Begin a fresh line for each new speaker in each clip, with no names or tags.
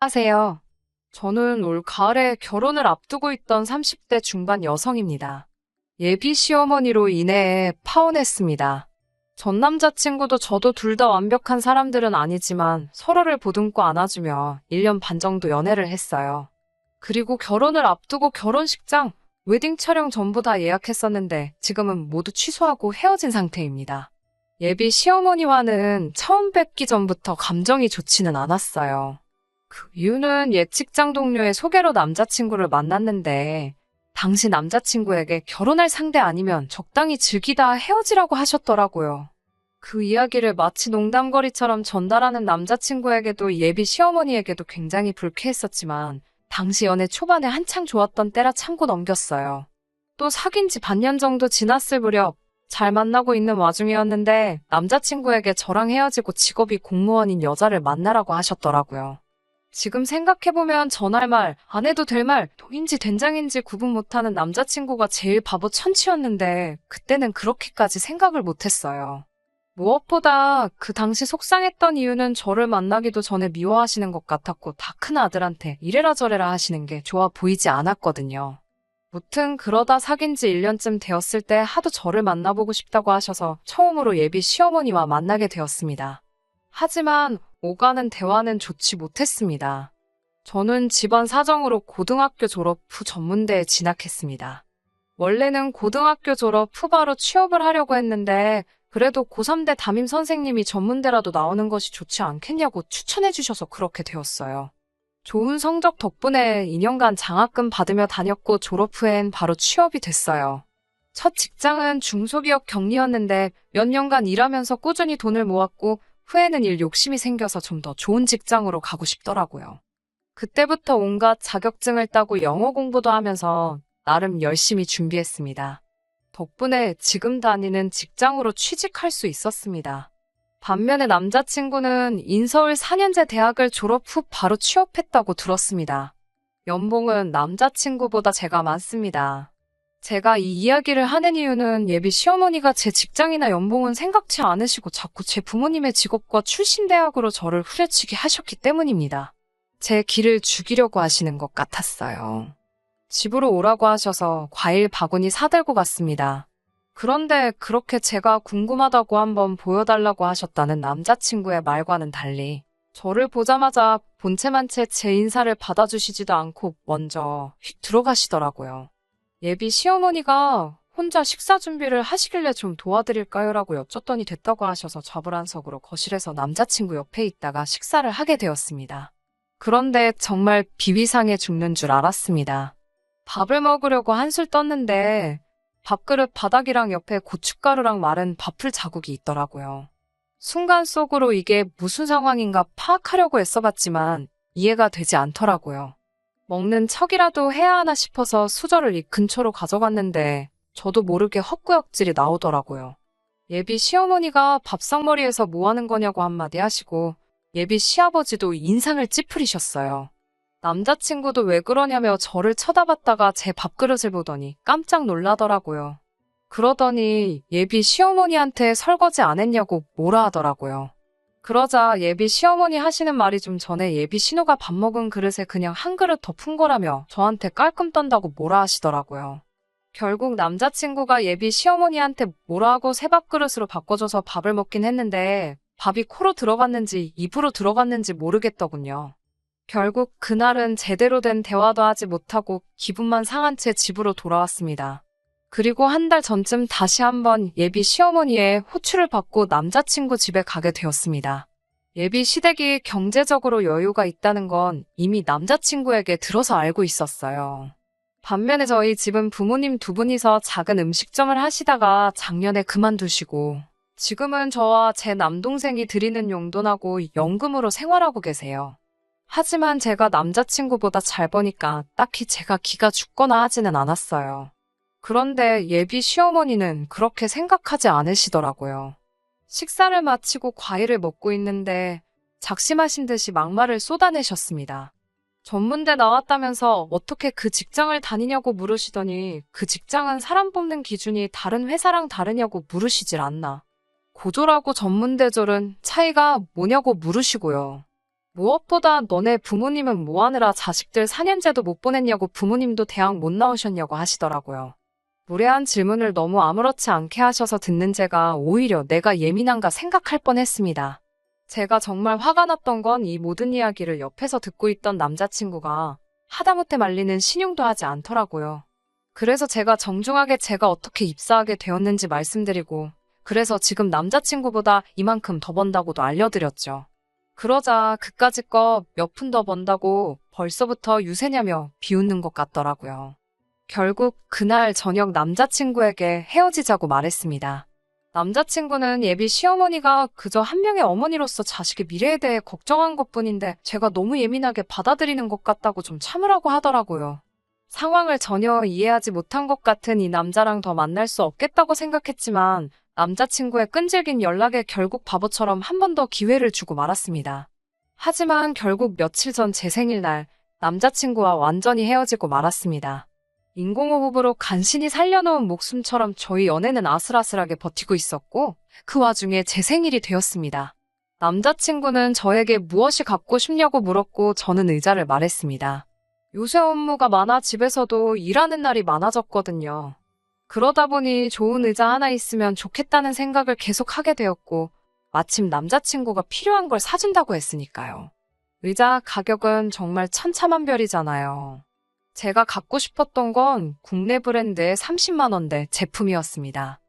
하세요. 저는 올 가을에 결혼을 앞두고 있던 30대 중반 여성입니다. 예비 시어머니로 인해 파혼했습니다. 전 남자친구도 저도 둘 다 완벽한 사람들은 아니지만 서로를 보듬고 안아주며 1년 반 정도 연애를 했어요. 그리고 결혼을 앞두고 결혼식장, 웨딩 촬영 전부 다 예약했었는데 지금은 모두 취소하고 헤어진 상태입니다. 예비 시어머니와는 처음 뵙기 전부터 감정이 좋지는 않았어요. 그 이유는 옛 직장 동료의 소개로 남자친구를 만났는데 당시 남자친구에게 결혼할 상대 아니면 적당히 즐기다 헤어지라고 하셨더라고요. 그 이야기를 마치 농담거리처럼 전달하는 남자친구에게도 예비 시어머니에게도 굉장히 불쾌했었지만 당시 연애 초반에 한창 좋았던 때라 참고 넘겼어요. 또 사귄 지 반년 정도 지났을 무렵 잘 만나고 있는 와중이었는데 남자친구에게 저랑 헤어지고 직업이 공무원인 여자를 만나라고 하셨더라고요. 지금 생각해보면 전할 말, 안 해도 될 말, 동인지 된장인지 구분 못하는 남자친구가 제일 바보 천치였는데 그때는 그렇게까지 생각을 못했어요. 무엇보다 그 당시 속상했던 이유는 저를 만나기도 전에 미워하시는 것 같았고 다 큰 아들한테 이래라 저래라 하시는 게 좋아 보이지 않았거든요. 무튼 그러다 사귄 지 1년쯤 되었을 때 하도 저를 만나보고 싶다고 하셔서 처음으로 예비 시어머니와 만나게 되었습니다. 하지만 오가는 대화는 좋지 못했습니다. 저는 집안 사정으로 고등학교 졸업 후 전문대에 진학했습니다. 원래는 고등학교 졸업 후 바로 취업을 하려고 했는데 그래도 고3대 담임 선생님이 전문대라도 나오는 것이 좋지 않겠냐고 추천해 주셔서 그렇게 되었어요. 좋은 성적 덕분에 2년간 장학금 받으며 다녔고 졸업 후엔 바로 취업이 됐어요. 첫 직장은 중소기업 격리였는데 몇 년간 일하면서 꾸준히 돈을 모았고 후에는 일 욕심이 생겨서 좀 더 좋은 직장으로 가고 싶더라고요. 그때부터 온갖 자격증을 따고 영어 공부도 하면서 나름 열심히 준비했습니다. 덕분에 지금 다니는 직장으로 취직할 수 있었습니다. 반면에 남자친구는 인서울 4년제 대학을 졸업 후 바로 취업했다고 들었습니다. 연봉은 남자친구보다 제가 많습니다. 제가 이 이야기를 하는 이유는 예비 시어머니가 제 직장이나 연봉은 생각지 않으시고 자꾸 제 부모님의 직업과 출신 대학으로 저를 후려치기 하셨기 때문입니다. 제 길을 죽이려고 하시는 것 같았어요. 집으로 오라고 하셔서 과일 바구니 사들고 갔습니다. 그런데 그렇게 제가 궁금하다고 한번 보여달라고 하셨다는 남자친구의 말과는 달리 저를 보자마자 본체만 채 제 인사를 받아주시지도 않고 먼저 휙 들어가시더라고요. 예비 시어머니가 혼자 식사 준비를 하시길래 좀 도와드릴까요? 라고 여쭸더니 됐다고 하셔서 좌불안석으로 거실에서 남자친구 옆에 있다가 식사를 하게 되었습니다. 그런데 정말 비위상에 죽는 줄 알았습니다. 밥을 먹으려고 한술 떴는데 밥그릇 바닥이랑 옆에 고춧가루랑 마른 밥풀 자국이 있더라고요. 순간 속으로 이게 무슨 상황인가 파악하려고 애써봤지만 이해가 되지 않더라고요. 먹는 척이라도 해야 하나 싶어서 수저를 이 근처로 가져갔는데 저도 모르게 헛구역질이 나오더라고요. 예비 시어머니가 밥상머리에서 뭐 하는 거냐고 한마디 하시고 예비 시아버지도 인상을 찌푸리셨어요. 남자친구도 왜 그러냐며 저를 쳐다봤다가 제 밥그릇을 보더니 깜짝 놀라더라고요. 그러더니 예비 시어머니한테 설거지 안 했냐고 뭐라 하더라고요. 그러자 예비 시어머니 하시는 말이 좀 전에 예비 신우가 밥 먹은 그릇에 그냥 한 그릇 더푼 거라며 저한테 깔끔 떤다고 뭐라 하시더라고요. 결국 남자친구가 예비 시어머니한테 뭐라 하고 새 밥그릇으로 바꿔줘서 밥을 먹긴 했는데 밥이 코로 들어갔는지 입으로 들어갔는지 모르겠더군요. 결국 그날은 제대로 된 대화도 하지 못하고 기분만 상한 채 집으로 돌아왔습니다. 그리고 한 달 전쯤 다시 한번 예비 시어머니의 호출을 받고 남자친구 집에 가게 되었습니다. 예비 시댁이 경제적으로 여유가 있다는 건 이미 남자친구에게 들어서 알고 있었어요. 반면에 저희 집은 부모님 두 분이서 작은 음식점을 하시다가 작년에 그만두시고 지금은 저와 제 남동생이 드리는 용돈하고 연금으로 생활하고 계세요. 하지만 제가 남자친구보다 잘 버니까 딱히 제가 기가 죽거나 하지는 않았어요. 그런데 예비 시어머니는 그렇게 생각하지 않으시더라고요. 식사를 마치고 과일을 먹고 있는데 작심하신 듯이 막말을 쏟아내셨습니다. 전문대 나왔다면서 어떻게 그 직장을 다니냐고 물으시더니 그 직장은 사람 뽑는 기준이 다른 회사랑 다르냐고 물으시질 않나. 고졸하고 전문대졸은 차이가 뭐냐고 물으시고요. 무엇보다 너네 부모님은 뭐하느라 자식들 4년제도 못 보냈냐고 부모님도 대학 못 나오셨냐고 하시더라고요. 무례한 질문을 너무 아무렇지 않게 하셔서 듣는 제가 오히려 내가 예민한가 생각할 뻔했습니다. 제가 정말 화가 났던 건 이 모든 이야기를 옆에서 듣고 있던 남자친구가 하다못해 말리는 신용도 하지 않더라고요. 그래서 제가 정중하게 제가 어떻게 입사하게 되었는지 말씀드리고 그래서 지금 남자친구보다 이만큼 더 번다고도 알려드렸죠. 그러자 그까짓 거 몇 푼 더 번다고 벌써부터 유세냐며 비웃는 것 같더라고요. 결국 그날 저녁 남자친구에게 헤어지자고 말했습니다. 남자친구는 예비 시어머니가 그저 한 명의 어머니로서 자식의 미래에 대해 걱정한 것 뿐인데 제가 너무 예민하게 받아들이는 것 같다고 좀 참으라고 하더라고요. 상황을 전혀 이해하지 못한 것 같은 이 남자랑 더 만날 수 없겠다고 생각했지만 남자친구의 끈질긴 연락에 결국 바보처럼 한 번 더 기회를 주고 말았습니다. 하지만 결국 며칠 전 제 생일날 남자친구와 완전히 헤어지고 말았습니다. 인공호흡으로 간신히 살려놓은 목숨처럼 저희 연애는 아슬아슬하게 버티고 있었고 그 와중에 제 생일이 되었습니다. 남자친구는 저에게 무엇이 갖고 싶냐고 물었고 저는 의자를 말했습니다. 요새 업무가 많아 집에서도 일하는 날이 많아졌거든요. 그러다 보니 좋은 의자 하나 있으면 좋겠다는 생각을 계속 하게 되었고 마침 남자친구가 필요한 걸 사준다고 했으니까요. 의자 가격은 정말 천차만별이잖아요. 제가 갖고 싶었던 건 국내 브랜드의 30만원대 제품이었습니다.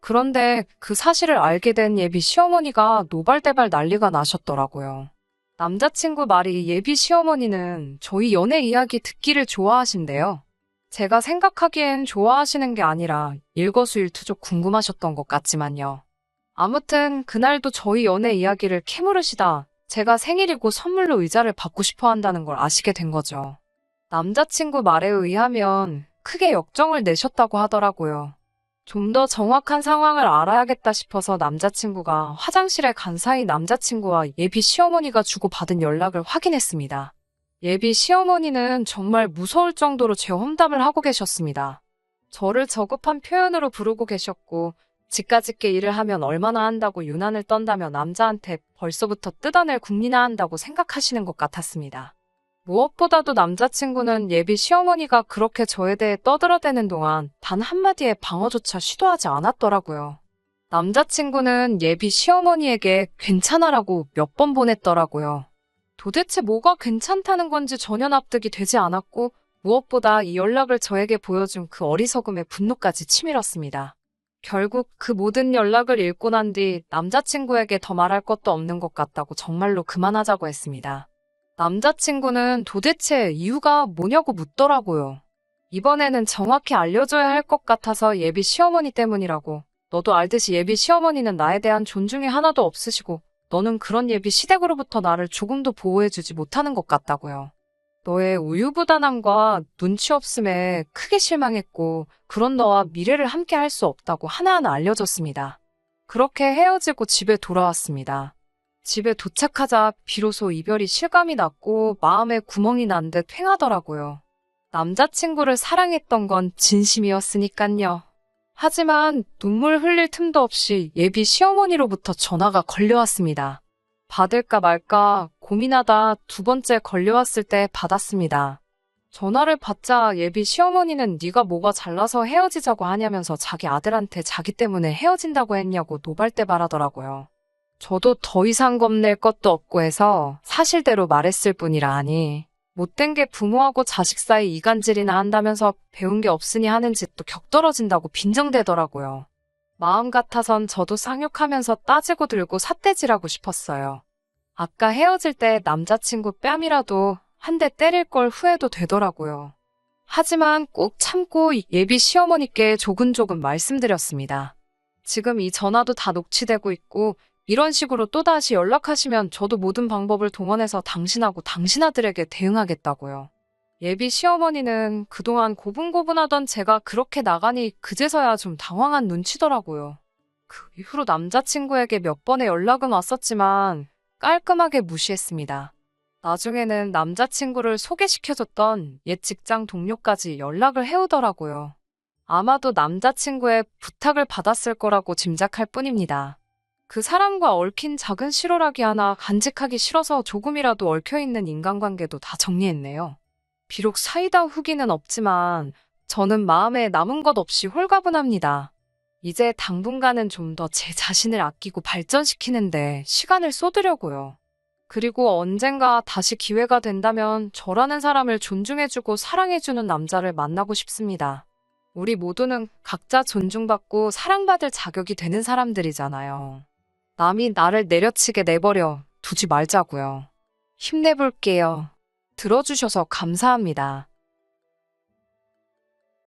그런데 그 사실을 알게 된 예비 시어머니가 노발대발 난리가 나셨더라고요. 남자친구 말이 예비 시어머니는 저희 연애 이야기 듣기를 좋아하신대요. 제가 생각하기엔 좋아하시는 게 아니라 일거수일투족 궁금하셨던 것 같지만요. 아무튼 그날도 저희 연애 이야기를 캐물으시다 제가 생일이고 선물로 의자를 받고 싶어 한다는 걸 아시게 된 거죠. 남자친구 말에 의하면 크게 역정을 내셨다고 하더라고요. 좀 더 정확한 상황을 알아야겠다 싶어서 남자친구가 화장실에 간 사이 남자친구와 예비 시어머니가 주고받은 연락을 확인했습니다. 예비 시어머니는 정말 무서울 정도로 제 험담을 하고 계셨습니다. 저를 저급한 표현으로 부르고 계셨고, 집까짓게 일을 하면 얼마나 한다고 유난을 떤다며 남자한테 벌써부터 뜯어낼 국리나 한다고 생각하시는 것 같았습니다. 무엇보다도 남자친구는 예비 시어머니가 그렇게 저에 대해 떠들어대는 동안 단 한마디의 방어조차 시도하지 않았더라고요. 남자친구는 예비 시어머니에게 괜찮아라고 몇 번 보냈더라고요. 도대체 뭐가 괜찮다는 건지 전혀 납득이 되지 않았고 무엇보다 이 연락을 저에게 보여준 그 어리석음의 분노까지 치밀었습니다. 결국 그 모든 연락을 읽고 난 뒤 남자친구에게 더 말할 것도 없는 것 같다고 정말로 그만하자고 했습니다. 남자친구는 도대체 이유가 뭐냐고 묻더라고요. 이번에는 정확히 알려줘야 할 것 같아서 예비 시어머니 때문이라고. 너도 알듯이 예비 시어머니는 나에 대한 존중이 하나도 없으시고 너는 그런 예비 시댁으로부터 나를 조금도 보호해주지 못하는 것 같다고요. 너의 우유부단함과 눈치 없음에 크게 실망했고 그런 너와 미래를 함께 할 수 없다고 하나하나 알려줬습니다. 그렇게 헤어지고 집에 돌아왔습니다. 집에 도착하자 비로소 이별이 실감이 났고 마음에 구멍이 난듯 횡하더라고요. 남자친구를 사랑했던 건 진심이었으니깐요. 하지만 눈물 흘릴 틈도 없이 예비 시어머니로부터 전화가 걸려왔습니다. 받을까 말까 고민하다 두 번째 걸려왔을 때 받았습니다. 전화를 받자 예비 시어머니는 네가 뭐가 잘나서 헤어지자고 하냐면서 자기 아들한테 자기 때문에 헤어진다고 했냐고 노발대발하더라고요. 저도 더 이상 겁낼 것도 없고 해서 사실대로 말했을 뿐이라 하니 못된 게 부모하고 자식 사이 이간질이나 한다면서 배운 게 없으니 하는 짓도 격떨어진다고 빈정대더라고요. 마음 같아선 저도 쌍욕하면서 따지고 들고 삿대질하고 싶었어요. 아까 헤어질 때 남자친구 뺨이라도 한 대 때릴 걸 후회도 되더라고요. 하지만 꼭 참고 예비 시어머니께 조근조근 말씀드렸습니다. 지금 이 전화도 다 녹취되고 있고 이런 식으로 또다시 연락하시면 저도 모든 방법을 동원해서 당신하고 당신 아들에게 대응하겠다고요. 예비 시어머니는 그동안 고분고분하던 제가 그렇게 나가니 그제서야 좀 당황한 눈치더라고요. 그 이후로 남자친구에게 몇 번의 연락은 왔었지만 깔끔하게 무시했습니다. 나중에는 남자친구를 소개시켜줬던 옛 직장 동료까지 연락을 해오더라고요. 아마도 남자친구의 부탁을 받았을 거라고 짐작할 뿐입니다. 그 사람과 얽힌 작은 실오라기 하나 간직하기 싫어서 조금이라도 얽혀있는 인간관계도 다 정리했네요. 비록 사이다 후기는 없지만 저는 마음에 남은 것 없이 홀가분합니다. 이제 당분간은 좀 더 제 자신을 아끼고 발전시키는데 시간을 쏟으려고요. 그리고 언젠가 다시 기회가 된다면 저라는 사람을 존중해주고 사랑해주는 남자를 만나고 싶습니다. 우리 모두는 각자 존중받고 사랑받을 자격이 되는 사람들이잖아요. 남이 나를 내려치게 내버려 두지 말자고요. 힘내볼게요. 들어주셔서 감사합니다.